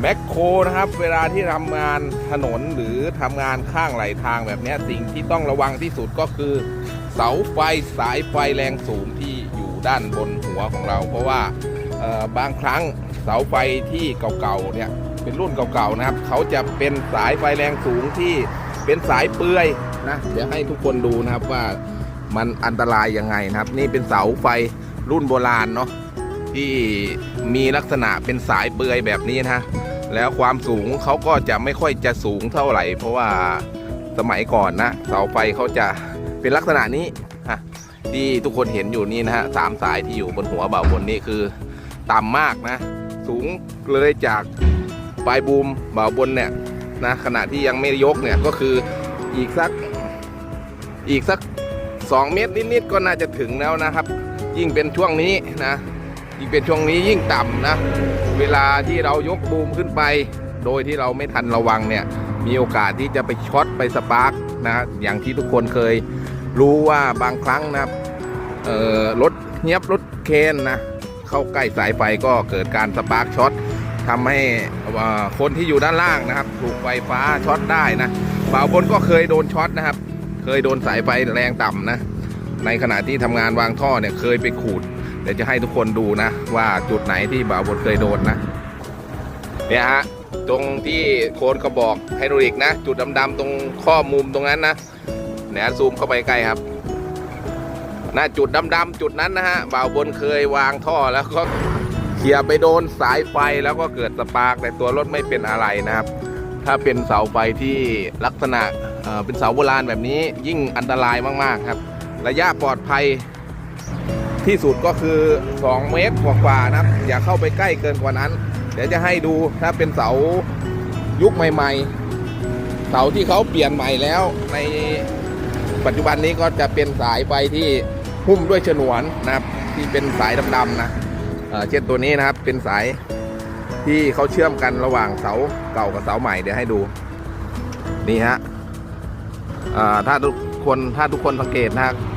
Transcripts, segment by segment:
แมคโคนะครับ เวลาที่ทำงานถนนหรือทำงานข้างไหลทางแบบนี้สิ่งที่ต้องระวังที่สุดก็คือ เสาไฟสายไฟแรงสูงที่อยู่ด้านบนหัวของเรา เพราะว่าบางครั้งเสาไฟที่เก่าๆเนี่ยเป็นรุ่นเก่าๆนะครับ เขาจะเป็นสายไฟแรงสูงที่เป็นสายเปลือยนะเดี๋ยวให้ทุกคนดูนะครับว่ามันอันตรายยังไงนะครับ นี่เป็นเสาไฟรุ่นโบราณเนาะ ที่มีลักษณะเป็นสายเปลือยแบบนี้นะแล้วความสูงเขาก็จะไม่ค่อยจะสูงเท่าไหร่ เพราะว่าสมัยก่อนนะเสาไฟเขาจะเป็นลักษณะนี้ฮะที่ทุกคนเห็นอยู่นี่นะฮะสามสายที่อยู่บนหัวเบาบนนี้คือต่ำมากนะ สูงเลยจากปลายบูมเบาบนเนี่ยนะขณะที่ยังไม่ยกเนี่ยก็คืออีกสักอีกสัก 2 เมตรนิดๆก็น่าจะถึงแล้วนะครับ ยิ่งเป็นช่วงนี้นะ ยิ่งเป็นช่วงนี้ยิ่งต่ำนะ เวลาที่เรายกบูมขึ้นไป โดยที่เราไม่ทันระวังเนี่ย มีโอกาสที่จะไปช็อตไปสปาร์กนะ อย่างที่ทุกคนเคยรู้ว่าบางครั้งนะครับเอ่อรถเงียบรถเคนนะ เข้าใกล้สายไฟก็เกิดการสปาร์กช็อตทำให้คนที่อยู่ด้านล่างนะครับ ถูกไฟฟ้าช็อตได้นะบ่าวบนก็เคยโดนช็อตนะครับ เคยโดนสายไฟแรงต่ำนะ ในขณะที่ทำงานวางท่อเนี่ยเคยไปขูด เดี๋ยวจะให้ทุกคนดูนะ ว่าจุดไหนที่บ่าวบนเคยโดนนะ เนี่ยฮะ ตรงที่โคนกระบอกไฮดรอลิกนะ จุดดำๆตรงข้อมุมตรงนั้นนะเนี่ยซูมเข้าไปใกล้ครับนะจุดดำๆจุดนั้นนะฮะบ่าวบนเคยวางท่อแล้วก็เขี่ยไปโดนสายไฟแล้วก็เกิดสปาร์กแต่ตัวรถไม่เป็นอะไรนะครับ ถ้าเป็นเสาไฟที่ลักษณะเเป็นเสาโบราณแบบนี้ยิ่งอันตรายมากๆครับ ระยะปลอดภัย ที่สุดก็คือ 2 เมตรกว่าๆนะครับ อย่าเข้าไปใกล้เกินกว่านั้น เดี๋ยวจะให้ดูถ้าเป็นเสายุคใหม่ ๆ เสาที่เขาเปลี่ยนใหม่แล้ว ในปัจจุบันนี้ก็จะเป็นสายไฟที่หุ้มด้วยฉนวนนะครับ ที่เป็นสายดำๆนะเเช่นตัวนี้นะครับเป็นสายที่เขาเชื่อมกันระหว่างเสาเก่ากับเสาใหม่เดี๋ยวให้ดูนี่ฮะถ้าทุกคนถ้าทุกคนสังเกตนะฮะเอ่อ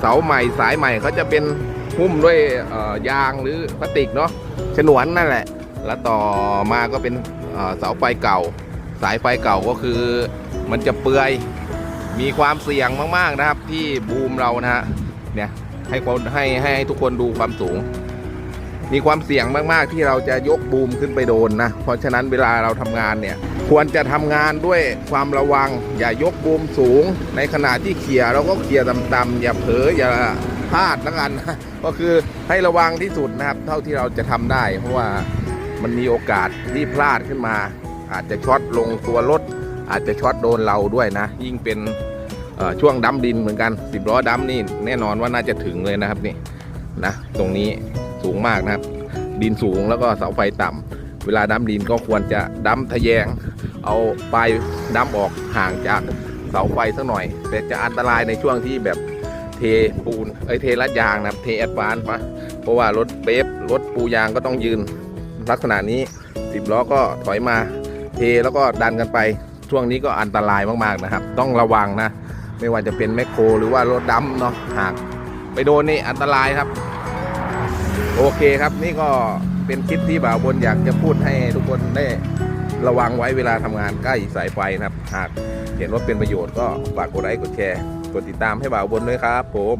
เสาใหม่สายใหม่เขาจะเป็นหุ้มด้วยยางหรือพลาสติกเนาะฉนวนนั่นแหละ แล้วต่อมาก็เป็นเสาไฟเก่า สายไฟเก่าก็คือมันจะเปื่อยมีความเสี่ยงมากๆนะครับที่บูมเรานะฮะเนี่ยให้คนใหให้ให้ทุกคนดูความสูง มีความเสี่ยงมากๆที่เราจะยกบูมขึ้นไปโดนนะ เพราะฉะนั้นเวลาเราทำงานเนี่ยควรจะทำงานด้วยความระวัง อย่ายกบูมสูง ในขณะที่เขี่ยเราก็เขี่ยต่ำๆอย่าเผลออย่าพลาดแล้วกันก็คือให้ระวังที่สุดนะครับ เท่าที่เราจะทำได้ เพราะว่ามันมีโอกาสที่พลาดขึ้นมา อาจจะช็อตลงตัวรถ อาจจะช็อตโดนเราด้วยนะ ยิ่งเป็นช่วงดัมดินเหมือนกันสิบล้อดัมนี่แน่นอนว่าน่าจะถึงเลยนะครับนี่นะตรงนี้ สูงมากนะครับ ดินสูงแล้วก็เสาไฟต่ำเวลาดัมดินก็ควรจะดัมทะแยง เอาปลายดัมออกห่างจากเสาไฟสักหน่อย แต่จะอันตรายในช่วงที่แบบเทปูนเอ้ยเทลัดยางนะครับเทแอดวานซ์มาเพราะว่ารถเบฟรถปูยางก็ต้องยืนลักษณะนี้สิบล้อก็ถอยมาเทแล้วก็ดันกันไปช่วงนี้ก็อันตรายมากๆนะครับ ต้องระวังนะ ไม่ว่าจะเป็นแมคโครหรือว่ารถดำเนาะหากไปโดนนี่อันตรายครับ โอเคครับนี่ก็เป็นคลิปที่บ่าวบนอยากจะพูดให้ทุกคนได้ระวังไว้เวลาทำงานใกล้สายไฟนะครับ หากเห็นว่าเป็นประโยชน์ก็ฝากกดไลค์กดแชร์ กดติดตามให้บ่าวบนด้วยครับผม